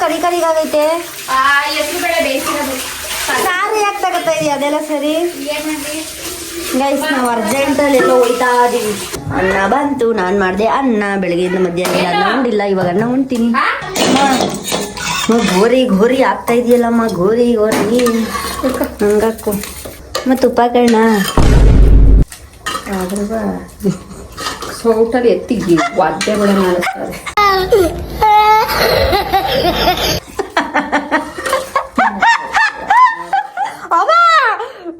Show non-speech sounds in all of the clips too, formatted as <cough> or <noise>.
ಕರಿ ಕರಿಗಾಗೈತೆ ಆಗೈತೆ ಸಾರಿ ಯಾಕೆ ತಗೋತಾ ಇದೀಯ? ಅದೆಲ್ಲ ಸರಿ? ಏನ್ ಮಾಡ್ಲಿ? ಗೈಸ್ ನಾವು ಅರ್ಜೆಂಟಲ್ಲಿ ಎಲ್ಲೋ ಹೋಯ್ತಾ ಇದೀವಿ. ಅನ್ನ ಬಂತು ನಾನು ಮಾಡಿದೆ ಅನ್ನ. ಬೆಳಗ್ಗೆಯಿಂದ ಮಧ್ಯಾಹ್ನ ಇಲ್ಲ ಅನ್ನ ಉಂಡಿಲ್ಲ ಇವಾಗ ಅನ್ನ ಉಣ್ತೀನಿ ಅಮ್ಮ, ಗೋರಿ ಗೋರಿ ಆಗ್ತಾ ಇದೆಯಲ್ಲಮ್ಮ ಗೋರಿ ಗೋರಿ ಹಂಗಾಕು. ಮತ್ತು ಉಪಕರಣ ಕಣ್ಣ ಸೌಟಲ್ಲಿ ಎತ್ತಿಗಿ ವಾದ್ಯಗಳು ಮಾಡಿಸ್ತಾರೆ <laughs>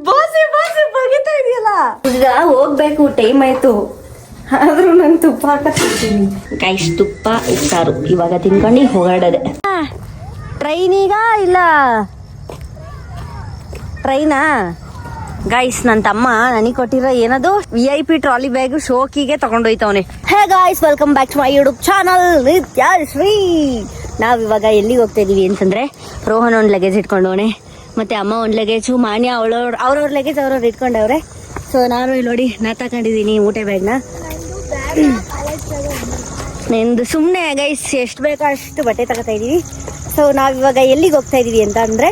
ಬೋಸಿ ಬೋಸಿ ಬಗಿತಾ ಇದೆಯಲ್ಲ? ಈಗ ಹೋಗ್ಬೇಕು ಟೈಮ್ ಆಯ್ತು. ಆದ್ರೂ ನಾನು ತುಪ್ಪ ಹಾಕತ್ತೀನಿ ಗೈಸ್ ತುಪ್ಪ ಉಪ್ಸಾರು ಇವಾಗ ತಿನ್ಕೊಂಡು ಹೋಗಾಡದೆ. ಈಗ ಇಲ್ಲ? ಟ್ರೈನಾ ಗೈಸ್ ನನ್ನ ತಮ್ಮ ನನಗೆ ಕೊಟ್ಟಿರೋ ಏನದು? V I P trolley bag ಶೋಕಿಗೆ ತಗೊಂಡೋಯ್ತವನೆ hey guys welcome back to my YouTube channel Shri ನಾವ್ ಇವಾಗ ಎಲ್ಲಿಗೆ ಹೋಗ್ತಾ ಇದೀವಿ ಅಂತಂದ್ರೆ, ರೋಹನ್ ಒಂದ್ ಲಗೇಜ್ ಇಟ್ಕೊಂಡವನೆ. ಮತ್ತೆ ಅಮ್ಮ ಒಂದ್ ಲಗೇಜ್ ಮಾನ್ಯ ಅವಳವ್ರ ಅವ್ರವ್ರ ಲಗೇಜ್ ಅವ್ರವ್ರು ಇಟ್ಕೊಂಡವ್ರೆ. ಸೊ ನಾನು ಇಲ್ಲಿ ನೋಡಿ, ನಾ ತಗೊಂಡಿದ್ದೀನಿ ಊಟ ಬ್ಯಾಗ್ನ ನಿಂದು ಸುಮ್ಮನೆ ಗೈಸ್ ಎಷ್ಟು ಬೇಕೋ ಅಷ್ಟು ಬಟ್ಟೆ ತಗೋತಾ ಇದ್ದೀವಿ ಸೊ ನಾವಿವಾಗ ಎಲ್ಲಿಗೆ ಹೋಗ್ತಾ ಇದೀವಿ ಅಂತ ಅಂದ್ರೆ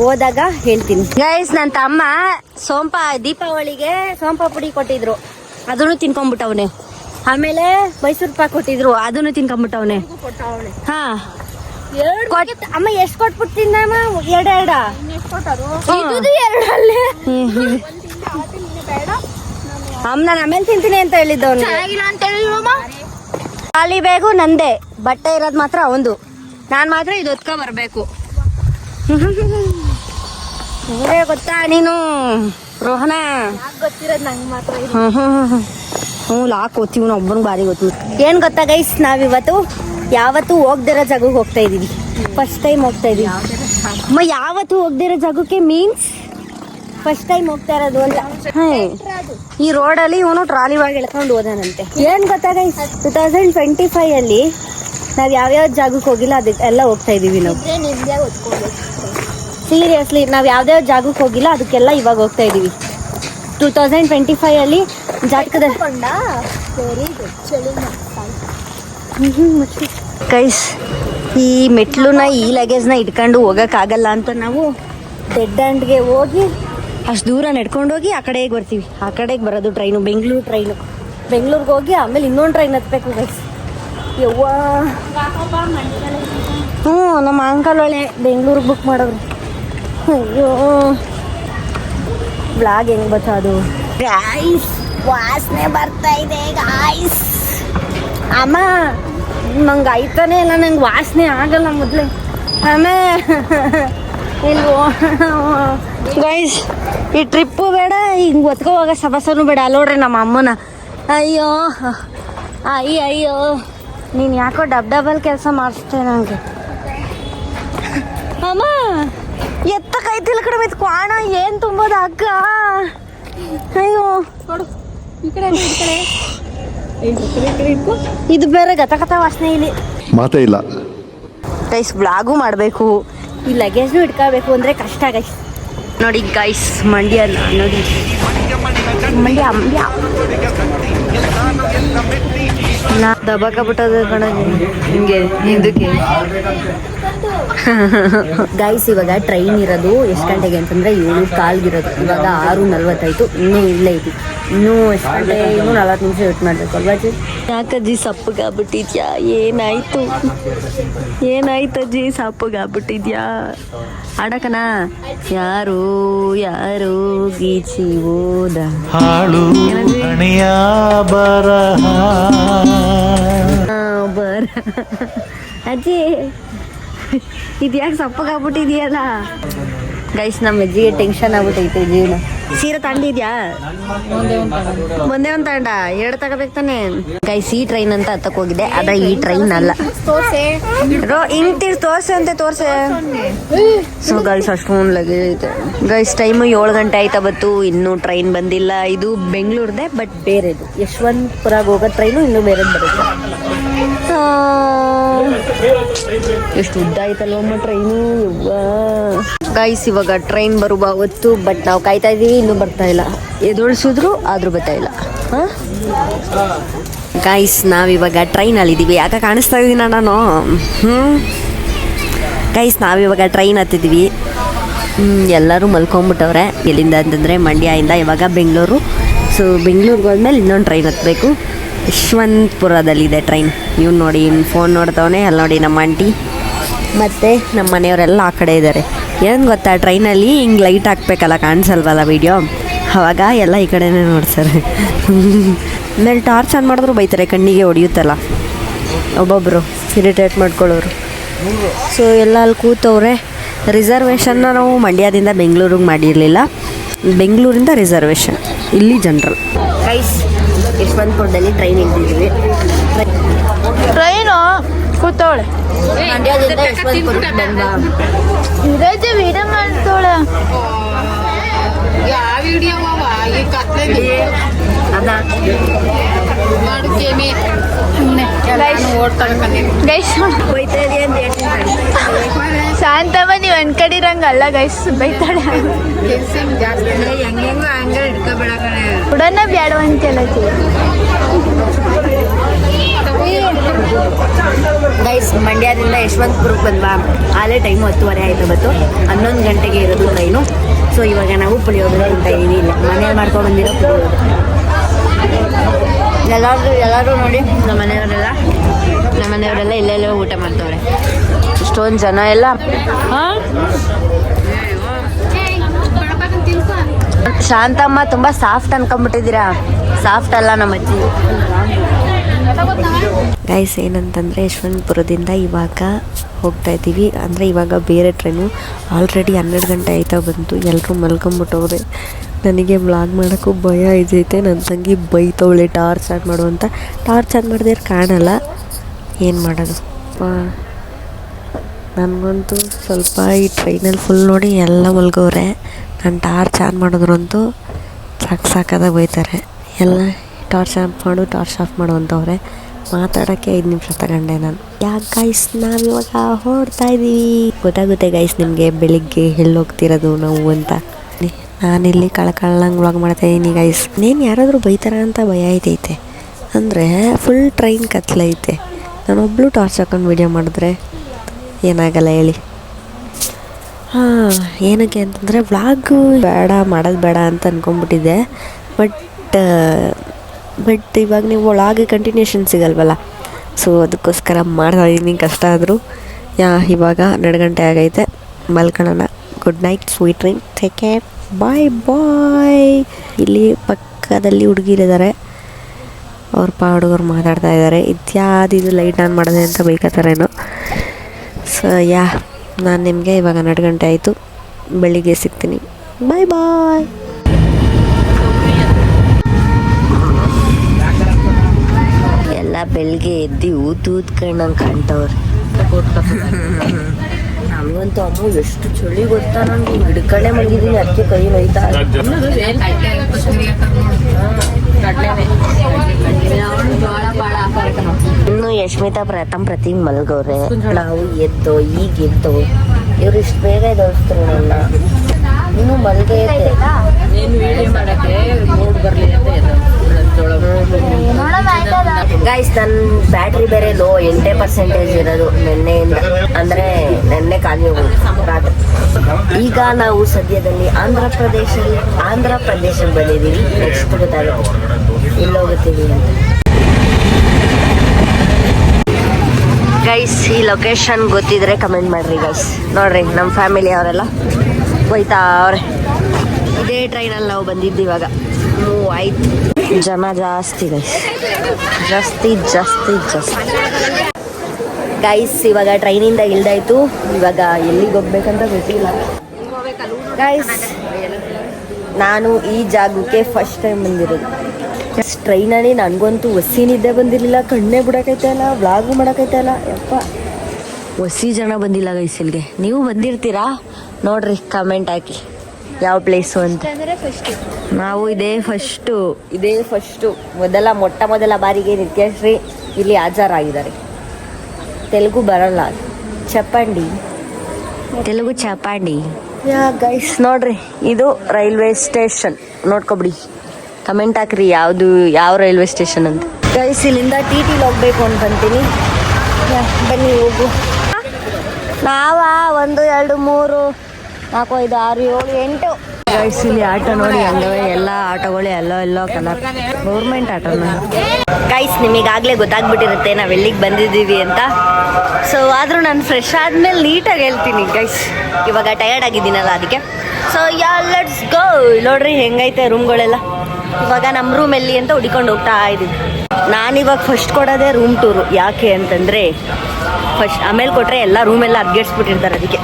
ಹೋದಾಗ ಹೇಳ್ತೀನಿ. ಗೈಸ್ ನನ್ನ ತಮ್ಮ ಸೋಂಪ ದೀಪಾವಳಿಗೆ ಸೋಂಪ ಪುಡಿ ಕೊಟ್ಟಿದ್ರು. ಅದನ್ನು ತಿನ್ಕೊಂಡ್ಬಿಟ್ಟವನೆ. ಆಮೇಲೆ ಮೈಸೂರು ಪಾಕ್ ಕೊಟ್ಟಿದ್ರು ಅದನ್ನು ತಿನ್ಕೊಂಡ್ಬಿಟ್ಟವನೆ. ಹಾ. ಅಮ್ಮ ಎಷ್ಟು ಕೊಟ್ಬಿಡ್ತೀನಿ ತಿನ್ನಮ್ಮ ಎರಡ ಎರಡ? ಇದುದು ಎರಡಲ್ಲೇ. ಅಮ್ಮ ನಾನು ಆಮೇಲೆ ತಿಂತೀನಿ ಅಂತ ಹೇಳಿದ್ದವನು. ಚೆನ್ನಾಗಿಲ್ಲ ಅಂತ ಹೇಳಿಲ್ವಮ್ಮ? ಖಾಲಿ ಬ್ಯಾಗು ನಂದೇ. ಬಟ್ಟೆ ಇರೋದು ಮಾತ್ರ ಒಂದು. ನಾನು ಮಾತ್ರ ಇದು ಹೊತ್ಕೊ ಬರಬೇಕು. <laughs> ಗೊತ್ತಾ ನೀನು? ರೋಹನ? ಗೊತ್ತಿರೋದು ನಂಗೆ ಮಾತ್ರ. ಹ್ಞೂ ಲಾಕ್ ಓದ್ತೀವಿ ನಾವು ಬಾರಿ ಭಾರಿ ಗೊತ್ತು. ಏನು ಗೊತ್ತಾ ಗೈಸ್ ನಾವಿವತ್ತು ಯಾವತ್ತು ಹೋಗ್ದಿರೋ ಜಾಗಕ್ಕೆ ಹೋಗ್ತಾ ಇದೀವಿ. ಫಸ್ಟ್ ಟೈಮ್ ಹೋಗ್ತಾ ಇದೀವಿ. ಅಮ್ಮ ಯಾವತ್ತು ಹೋಗ್ದಿರೋ ಜಾಗಕ್ಕೆ ಮೀನ್ಸ್ ಫಸ್ಟ್ ಟೈಮ್ ಹೋಗ್ತಾ ಇರೋದು ಅಂತ. ಈ ರೋಡಲ್ಲಿ ಇವನು ಟ್ರಾಲಿ ಒಳಗೆ ಎಳ್ಕೊಂಡು ಹೋದಾನಂತೆ. ಏನು ಗೊತ್ತಾ guys two thousand twenty five ಅಲ್ಲಿ ನಾವು ಯಾವ್ಯಾವ ಜಾಗಕ್ಕೆ ಹೋಗಿಲ್ಲ ಅದಕ್ಕೆ ಎಲ್ಲ ಹೋಗ್ತಾ ಇದೀವಿ ನಾವು. ಸೀರಿಯಸ್ಲಿ ನಾವು ಯಾವ್ದಾವ ಜಾಗಕ್ಕೆ ಹೋಗಿಲ್ಲ ಅದಕ್ಕೆಲ್ಲ ಇವಾಗ ಹೋಗ್ತಾ ಇದೀವಿ. ಟೂ ತೌಸಂಡ್ ಟ್ವೆಂಟಿ ಫೈವ್ ಅಲ್ಲಿ ಜಾತಕದ ಕೈಸ್ ಈ ಮೆಟ್ಲುನ ಈ ಲಗೇಜ್ನ ಇಟ್ಕೊಂಡು ಹೋಗೋಕ್ಕಾಗಲ್ಲ ಅಂತ ನಾವು ಡೆಡ್ ಹ್ಯಾಂಡ್ಗೆ ಹೋಗಿ ಅಷ್ಟು ದೂರ ನಡ್ಕೊಂಡೋಗಿ ಆ ಕಡೆಗೆ ಬರ್ತೀವಿ. ಆ ಕಡೆಗೆ ಬರೋದು ಟ್ರೈನು ಬೆಂಗಳೂರು ಟ್ರೈನು ಬೆಂಗಳೂರಿಗೆ ಹೋಗಿ ಆಮೇಲೆ ಇನ್ನೊಂದು ಟ್ರೈನ್ ಹತ್ಬೇಕು ಗೈಸ್ ಯವ್ವ. ಹ್ಞೂ ನಮ್ಮ ಅಂಕಲ್ ಒಳ್ಳೆ ಬೆಂಗಳೂರಿಗೆ ಬುಕ್ ಮಾಡೋರು. ಅಯ್ಯೋ. ಬ್ಲಾಗ್ ಹೆಂಗ್ ಬತ್ತ ಅದು? ಗಾಯ್ಸ್ ವಾಸನೆ ಬರ್ತಾ ಇದೆ ಗಾಯ್ಸ್ ಅಮ್ಮ ನಂಗೆ ಆಯ್ತಾನೆ ಇಲ್ಲ ನಂಗೆ ವಾಸನೆ ಆಗಲ್ಲ ಮೊದಲೇ. ಆಮೇಲೆ ಇಲ್ವೋ. ಗೈಸ್ ಈ ಟ್ರಿಪ್ಪು ಬೇಡ ಹಿಂಗೆ ಒತ್ಕೋವಾಗ ಹೋಗೋ ಸಬಸನು ಬೇಡ. ಅಲ್ಲೋಡ್ರಿ ನಮ್ಮ ಅಮ್ಮನ. ಅಯ್ಯೋ. ಅಯ್ಯ ಅಯ್ಯೋ. ನೀನು ಯಾಕೋ ಡಬ್ ಡಬಲ್ ಕೆಲಸ ಮಾಡಿಸ್ತೇನೆ ನನಗೆ ಅಮ್ಮ. ಎತ್ತ ಕೈ ತಿಳ್ಕಡೆ ಬಿತ್ತು ಕ್ವಾಣ ಏನು ತುಂಬೋದ ಅಕ್ಕ ಅಯ್ಯೋ. ಈ ಕಡೆ ಈ ಕಡೆ. ಕಡೆ ಕಡೆ ಇದು ಬೇರೆ ಗತಗತ ವಾಸನೆ ಇಲ್ಲಿ. ಮಾತೇ ಇಲ್ಲ. ಗೈಸ್ ಬ್ಲಾಗು ಮಾಡಬೇಕು. ಈ ಲಗೇಜ್ನು ಇಟ್ಕೋಬೇಕು ಅಂದರೆ ಕಷ್ಟ ಗೈಸ್ ನೋಡಿ ಗೈಸ್ ಮಂಡ್ಯ ನೋಡಿ. ಮಂಡ್ಯ ಮಂಡ್ಯ. ನಾ ದಬಾಕಬಿಟ್ಟದ ಕಣ ಹಿಂಗೆ ಹಿಂದಕ್ಕೆ. ಗೈಸ್ ಇವಾಗ ಟ್ರೈನ್ ಇರೋದು ಎಷ್ಟು ಗಂಟೆಗೆ ಅಂತಂದ್ರೆ ಏಳು ಕಾಲ್ಗಿರೋದು. ಇವಾಗ ಆರು ನಲ್ವತ್ತಾಯ್ತು. ಇನ್ನೂ ಇಲ್ಲೇ ಇದು ಇನ್ನೂ ಎಷ್ಟು ಗಂಟೆ? ಇನ್ನೂ ನಲ್ವತ್ತು ನಿಮಿಷ ವೇಟ್ ಮಾಡ್ಬೇಕು ಅಲ್ವಾ ಅಜ್ಜಿ? ಯಾಕಜ್ಜಿ ಸಪ್ಪಗಾಗ್ಬಿಟ್ಟಿದ್ಯಾ? ಏನಾಯ್ತು? ಏನಾಯ್ತಜ್ಜಿ ಸಪ್ಪಗಾಗ್ಬಿಟ್ಟಿದ್ಯಾ? ಆಡಕನ ಯಾರು ಯಾರು ಗೀಚಿ ಓದ ಹಾಳು ಆ, ಬರ. ಅಜ್ಜಿ ಇದ್ಯಾಕೆ ಸಪ್ಪಗಾಗ್ಬಿಟ್ಟಿದ್ಯಲ್ಲ? ಗೈಸ್ ನಮ್ಮ ಅಜ್ಜಿಗೆ ಟೆನ್ಷನ್ ಆಗ್ಬಿಟ್ಟೈತೆ ಜೀವನ. ಸೀರೆ ತಂದಿದ್ಯಾ ಒಂದೇ ಒಂದು ತಗೊಂಡ. ಎರಡು ತಗೋಬೇಕು ತಾನೆ? ಗೈಸ್ ಈ ಟ್ರೈನ್ ಅಂತ ಹತ್ತಕ್ ಹೋಗಿದೆ. ಆದ್ರೆ ಈ ಟ್ರೈನ್ ಅಲ್ಲ. ರೋ ಹಿಂಗ್ ತೀರ್ ತೋರ್ಸೆ ಅಂತ ತೋರ್ಸೆ. ಸೊ ಗೈಸ್ ಅಷ್ಟೊಂದು ಲಗೇಜ್ ಐತೆ ಗೈಸ್ ಟೈಮು ಏಳು ಗಂಟೆ ಆಯ್ತಾ ಬತ್ತು ಇನ್ನೂ ಟ್ರೈನ್ ಬಂದಿಲ್ಲ. ಇದು ಬೆಂಗಳೂರ್ದೆ ಬಟ್ ಬೇರೆದು. ಯಶವಂತಪುರ ಹೋಗೋ ಟ್ರೈನು ಇನ್ನೂ ಬೇರೆದು ಬರುತ್ತೆ. ಎಷ್ಟು ಉದ್ದ ಆಯ್ತಲ್ವಮ್ಮ ಟ್ರೈನು ಗೈಸ್ ಇವಾಗ ಟ್ರೈನ್ ಬರುವ ಹೊತ್ತು ಬಟ್ ನಾವು ಕಾಯ್ತಾ ಇದೀವಿ ಇನ್ನೂ ಬರ್ತಾ ಇಲ್ಲ. ಎದುರಿಸಿದ್ರು ಆದರೂ ಬರ್ತಾ ಇಲ್ಲ. ಹಾಂ? ಗೈಸ್ ನಾವಿವಾಗ ಟ್ರೈನಲ್ಲಿ ಇದ್ದೀವಿ ಯಾಕೆ ಕಾಣಿಸ್ತಾ ಇದ್ದೀನ ನಾನು? ಹ್ಞೂ ಗೈಸ್ ನಾವಿವಾಗ ಟ್ರೈನ್ ಹತ್ತಿದ್ವಿ. ಹ್ಮ್, ಎಲ್ಲರೂ ಮಲ್ಕೊಂಬಿಟ್ಟವ್ರೆ. ಎಲ್ಲಿಂದ ಅಂತಂದರೆ ಇಂದ ಇವಾಗ ಬೆಂಗಳೂರು. ಸೊ ಬೆಂಗಳೂರಿಗೆ ಹೋದ್ಮೇಲೆ ಇನ್ನೊಂದು ಟ್ರೈನ್ ಹತ್ತಬೇಕು ಯಶವಂತಪುರದಲ್ಲಿದೆ ಟ್ರೈನ್ ಇವ್ನು ನೋಡಿ ಫೋನ್ ನೋಡ್ತವನೆ. ಅಲ್ಲಿ ನೋಡಿ ನಮ್ಮ ಆಂಟಿ ಮತ್ತು ನಮ್ಮ ಮನೆಯವರೆಲ್ಲ ಆ ಕಡೆ ಇದ್ದಾರೆ. ಏನು ಗೊತ್ತಾ, ಟ್ರೈನಲ್ಲಿ ಹಿಂಗೆ ಲೈಟ್ ಹಾಕ್ಬೇಕಲ್ಲ, ಕಾಣಿಸಲ್ವಲ್ಲ ವೀಡಿಯೋ ಅವಾಗ ಎಲ್ಲ ಈ ಕಡೆನೇ ನೋಡ್ತಾರೆ. ಆಮೇಲೆ ಟಾರ್ಚ್ ಆನ್ ಮಾಡಿದ್ರು ಬೈತಾರೆ, ಕಣ್ಣಿಗೆ ಹೊಡೆಯುತ್ತಲ್ಲ. ಒಬ್ಬೊಬ್ಬರು ಇರಿಟೇಟ್ ಮಾಡ್ಕೊಳ್ಳೋರು. ಸೊ ಎಲ್ಲ ಅಲ್ಲಿ ಕೂತವ್ರೆ ರಿಸರ್ವೇಷನ್ನ ನಾವು ಮಂಡ್ಯದಿಂದ ಬೆಂಗಳೂರಿಗೆ ಮಾಡಿರಲಿಲ್ಲ. ಬೆಂಗಳೂರಿಂದ ರಿಸರ್ವೇಷನ್ ಇಲ್ಲಿ ಜನರಲ್ ಯಶವಂತಪುರದಲ್ಲಿ ಟ್ರೈನ್ ಇಳಿದಿದ್ವಿ ಟ್ರೈನು ಕೂತವಳೆ. ಇರೋದು ವಿಡಿಯೋ ಮಾಡ್ತವಳೆ. ಹೋಯ್ತಾ ಇದೆಯಾ ಅಂತ ಹೇಳ್ತೀನಿ ಶಾಂತಮ್ಮ ನೀವು ಅನ್ಕಡಿರಂಗ ಅಲ್ಲ ಗೈಸ್ ಬೈತಾಳೆ. ಉಡನ ಬ್ಯಾಡ ಅಂತೆಲ್ಲ ಗೈಸ್ ಮಂಡ್ಯದಿಂದ ಯಶವಂತಪುರಕ್ಕೆ ಬಂದ್ವಾ? ಆಲೇ ಟೈಮು ಹತ್ತುವರೆ ಆಯಿತು ಬತ್ತು ಹನ್ನೊಂದು ಗಂಟೆಗೆ ಇರೋದು ಟ್ರೈನು ಸೊ ಇವಾಗ ನಾವು ಪುಳಿಯೋಗರೆ ಅಂತ ಇದೀವಿ ಇಲ್ಲ. ಮನೇಲಿ ಮಾಡ್ಕೊಂಡು ಬಂದಿರೋ ಎಲ್ಲರೂ ಎಲ್ಲರೂ ನೋಡಿ ನಮ್ಮ ಮನೆಯವರೆಲ್ಲ. ನಮ್ಮ ಮನೆಯವರೆಲ್ಲ ಇಲ್ಲೆಲ್ಲೋ ಊಟ ಮಾಡ್ತವ್ರೆ. ಇಷ್ಟೊಂದು ಜನ ಎಲ್ಲ. ಶಾಂತಮ್ಮ, ತುಂಬ ಸಾಫ್ಟ್ ಅನ್ಕೊಂಡ್ಬಿಟ್ಟಿದ್ದೀರಾ? ಸಾಫ್ಟ್ ಅಲ್ಲ ನಮ್ಮ ಅಜ್ಜಿ ಗೈಸ್ ಏನಂತಂದರೆ ಯಶವಂತಪುರದಿಂದ ಇವಾಗ ಹೋಗ್ತಾ ಇದ್ದೀವಿ. ಅಂದರೆ ಇವಾಗ ಬೇರೆ ಟ್ರೈನು ಆಲ್ರೆಡಿ ಹನ್ನೆರಡು ಗಂಟೆ ಆಯ್ತಾ ಬಂತು. ಎಲ್ಲರೂ ಮಲ್ಕೊಂಬಿಟ್ಟವ್ರೆ. ನನಗೆ ಬ್ಲಾಗ್ ಮಾಡೋಕ್ಕೂ ಭಯ ಇದೈತೆ. ನನ್ನ ತಂಗಿ ಬೈತವಳೆ ಟಾರ್ಚ್ ಆನ್ ಮಾಡು ಅಂತ. ಟಾರ್ಚ್ ಆನ್ ಮಾಡಿದ್ರೆ ಕಾಣಲ್ಲ. ಏನು ಮಾಡೋದು? ನನಗಂತೂ ಸ್ವಲ್ಪ ಈ ಟ್ರೈನಲ್ಲಿ ಫುಲ್ ನೋಡಿ ಎಲ್ಲ ಮಲ್ಗವ್ರೆ ನಾನು ಟಾರ್ಚ್ ಆನ್ ಮಾಡಿದ್ರಂತೂ ಸಾಕು ಸಾಕಾದಾಗ ಬೈತಾರೆ. ಎಲ್ಲ ಟಾರ್ಚ್ ಆಫ್ ಮಾಡು, ಟಾರ್ಚ್ ಆಫ್ ಮಾಡು ಅಂತವ್ರೆ. ಮಾತಾಡೋಕ್ಕೆ ಐದು ನಿಮಿಷ ತಗೊಂಡೆ ನಾನು. ಯಾಕೆ ಗೈಸ್ ನಾವಿವಾಗ ಹೊರಡ್ತಾ ಇದ್ದೀವಿ ಗೊತ್ತಾಗುತ್ತೆ ಗೈಸ್ ನಿಮಗೆ ಬೆಳಿಗ್ಗೆ ಎಲ್ಲೋಗ್ತಿರೋದು ನಾವು ಅಂತ. ನಾನಿಲ್ಲಿ ಕಳ್ಕೊಳ್ಳಂಗೆ ವ್ಲಾಗ್ ಮಾಡ್ತಾ ಇದ್ದೀನಿ ಗೈಸ್ ನೀನು ಯಾರಾದರೂ ಬೈತಾರ ಅಂತ ಭಯ ಐತೈತೆ ಅಂದರೆ ಫುಲ್ ಟ್ರೈನ್ ಕತ್ಲೈತೆ ನಾನೊಬ್ಳು ಟಾರ್ಚ್ ಹಾಕೊಂಡು ವೀಡಿಯೋ ಮಾಡಿದ್ರೆ ಏನಾಗಲ್ಲ ಹೇಳಿ. ಹಾಂ, ಏನಕ್ಕೆ ಅಂತಂದರೆ ವ್ಲಾಗು ಬೇಡ, ಮಾಡೋದು ಬೇಡ ಅಂತ ಅಂದ್ಕೊಂಬಿಟ್ಟಿದ್ದೆ ಬಟ್ ಬಟ್ ಇವಾಗ ನೀವು ಒಳಗೆ ಕಂಟಿನ್ಯೂಷನ್ ಸಿಗಲ್ವಲ್ಲ? ಸೊ ಅದಕ್ಕೋಸ್ಕರ ಮಾಡ್ತಾ ಇದ್ದೀನಿ ಕಷ್ಟ ಆದರೂ. ಯಾ, ಇವಾಗ ಹನ್ನೆರಡು ಗಂಟೆ ಆಗೈತೆ. ಮಲ್ಕೊಳ್ಳೋಣ. Good night sweet dream take care bye bye ಇಲ್ಲಿ ಪಕ್ಕದಲ್ಲಿ ಹುಡುಗಿರಿದ್ದಾರೆ ಅವ್ರ ಪಾ ಹುಡುಗರು ಮಾತಾಡ್ತಾ ಇದ್ದಾರೆ ಇತ್ಯಾದಿ ಇದು ಲೈಟ್ ಆನ್ ಮಾಡಿದೆ ಅಂತ ಬೈಕತ್ತಾರೇನೋ. ಸೊ ಯಾ, ನಾನು ನಿಮಗೆ ಇವಾಗ ಹನ್ನೆರಡು ಗಂಟೆ ಆಯಿತು. ಬೆಳಿಗ್ಗೆ ಸಿಗ್ತೀನಿ. ಬಾಯ್ ಬಾಯ್ ಬೆಳಿಗ್ಗೆ ಎದ್ದು ಊತ್ ಊದ್ಕೊಂಡಂಗೆ ಕಾಣ್ತವ್ರೆ. ನಮಗಂತೂ ಅಮ್ಮ ಎಷ್ಟು ಚಳಿ ಗೊತ್ತಾ ನಂಗೆ. ಹಿಡ್ಕಡೆ ಮಲಗಿದ್ದೀನಿ ಅದಕ್ಕೆ ಕೈ ನೋಯ್ತಾ ಇನ್ನು ಯಶ್ಮಿತಾ ಪ್ರಥಮ್ ಪ್ರತಿ ಮಲಗವ್ರೆ ನಾವು ಎದ್ದೋ, ಈಗ ಎದ್ದೋ. ಇವ್ರು ಇಷ್ಟು ಬೇಗ ಎದ್ದೋಸ್ತಾರೆ ನನ್ನ. ಇನ್ನು ಮಲ್ಗೆ ಗೈಸ್ ನನ್ನ ಬ್ಯಾಟ್ರಿ ಬೇರೆ ಲೋ ಎಂಟೇ ಪರ್ಸೆಂಟೇಜ್ ಇರೋದು ನಿನ್ನೆಯಿಂದ. ಅಂದರೆ ನಿನ್ನೆ ಖಾಲಿ ರಾತ್ರಿ. ಈಗ ನಾವು ಸದ್ಯದಲ್ಲಿ ಆಂಧ್ರ ಪ್ರದೇಶ ಆಂಧ್ರ ಪ್ರದೇಶಕ್ಕೆ ಬಂದಿದ್ದೀವಿ. ನೆಕ್ಸ್ಟ್ ಗೊತ್ತಾಗುತ್ತೆ. ಇಲ್ಲಿ ಹೋಗುತ್ತೀವಿ ಅಂತ. ಗೈಸ್ ಈ ಲೊಕೇಶನ್ ಗೊತ್ತಿದ್ರೆ ಕಮೆಂಟ್ ಮಾಡ್ರಿ ಗೈಸ್ ನೋಡ್ರಿ ನಮ್ಮ ಫ್ಯಾಮಿಲಿ ಅವರೆಲ್ಲ ಹೋಯ್ತಾ ಅವ್ರೆ. ಇದೇ ಟ್ರೈನಲ್ಲಿ ನಾವು ಬಂದಿದ್ದು ಇವಾಗ. ಆಯ್ತು. ಜನ ಜಾಸ್ತಿ ಗೈಸ್ ಜಾಸ್ತಿ ಜಾಸ್ತಿ ಜಾಸ್ತಿ. ಗೈಸ್ ಇವಾಗ ಟ್ರೈನಿಂದ ಇಳ್ದಾಯ್ತು. ಇವಾಗ ಎಲ್ಲಿಗೆ ಹೋಗ್ಬೇಕಂತ ಗೊತ್ತಿಲ್ಲ. ಗೈಸ್ ನಾನು ಈ ಜಾಗಕ್ಕೆ ಫಸ್ಟ್ ಟೈಮ್ ಬಂದಿರೋದು. ಟ್ರೈನಲ್ಲಿ ನನಗಂತೂ ಹೊಸಿ ನಿದ್ದೆ ಬಂದಿರಲಿಲ್ಲ, ಕಣ್ಣೇ ಬಿಡೋಕೈತಲ್ಲ ವ್ಲಾಗು ಮಾಡೋಕೈತಲ್ಲ ಯಪ್ಪ. ಹೊಸಿ ಜನ ಬಂದಿಲ್ಲ ಗೈಸ್ ಇಲ್ಲಿಗೆ. ನೀವು ಬಂದಿರ್ತೀರಾ? ನೋಡ್ರಿ ಕಮೆಂಟ್ ಹಾಕಿ. ಯಾವ ಪ್ಲೇಸು ಅಂತ? ನಾವು ಇದೇ ಫಸ್ಟು ಇದೇ ಫಸ್ಟು ಮೊದಲ ಮೊಟ್ಟ ಮೊದಲ ಬಾರಿಗೆ ನಿತ್ಯಶ್ರೀ ಇಲ್ಲಿ ಹಾಜರಾಗಿದ್ದಾರೆ. ತೆಲುಗು ಬರಲ್ಲ. ಚಪ್ಪಂಡಿ. ತೆಲುಗು ಚಪಾಂಡಿ. ಯಾ ಗೈಸ್ ನೋಡ್ರಿ ಇದು ರೈಲ್ವೆ ಸ್ಟೇಷನ್. ನೋಡ್ಕೊಬಿಡಿ. ಕಮೆಂಟ್ ಹಾಕ್ರಿ ಯಾವುದು ಯಾವ ರೈಲ್ವೆ ಸ್ಟೇಷನ್ ಅಂತ. ಗೈಸ್ ಇಲ್ಲಿಂದ ಟಿ ಟಿಲಿ ಹೋಗ್ಬೇಕು ಅಂತ ಅಂತೀನಿ. ಬನ್ನಿ ಹೋಗು. ನಾವಾ ಒಂದು ಎರಡು ಮೂರು. ನಾಲ್ಕು ಐದು ಆರು ಏಳು ಎಂಟು. ಗೈಸ್ ಇಲ್ಲಿ ಆಟೋ ನೋಡಿ ಹಂಗವೆ ಎಲ್ಲ ಆಟೋಗಳು ಎಲ್ಲೋ ಎಲ್ಲೋ ಕಲರ್. ಗೌರ್ಮೆಂಟ್ ಆಟೋನ ಗೈಸ್ ನಿಮಗಾಗಲೇ ಗೊತ್ತಾಗ್ಬಿಟ್ಟಿರುತ್ತೆ ನಾವು ಎಲ್ಲಿಗೆ ಬಂದಿದ್ದೀವಿ ಅಂತ. ಸೊ ಆದರೂ ನಾನು ಫ್ರೆಶ್ ಆದಮೇಲೆ ನೀಟಾಗಿ ಹೇಳ್ತೀನಿ ಗೈಸ್ ಇವಾಗ ಟಯರ್ಡ್ ಆಗಿದ್ದೀನಲ್ಲ ಅದಕ್ಕೆ. ಸೊ ಯಾ ಲೆಟ್ಸ್ ಗೋ ನೋಡ್ರಿ ಹೆಂಗೈತೆ ರೂಮ್ಗಳೆಲ್ಲ ಇವಾಗ ನಮ್ಮ ರೂಮ್ ಎಲ್ಲಿ ಅಂತ ಹುಡ್ಕೊಂಡು ಹೋಗ್ತಾ ಇದ್ದೀವಿ ನಾನಿವಾಗ ಫಸ್ಟ್ ಕೊಡೋದೇ ರೂಮ್ ಟೂರು ಯಾಕೆ ಅಂತಂದರೆ ಫಸ್ಟ್ ಆಮೇಲೆ ಕೊಟ್ಟರೆ ಎಲ್ಲ ರೂಮೆಲ್ಲ ಅರ್ಗೇಡ್ಸ್ಬಿಟ್ಟಿರ್ತಾರೆ ಅದಕ್ಕೆ.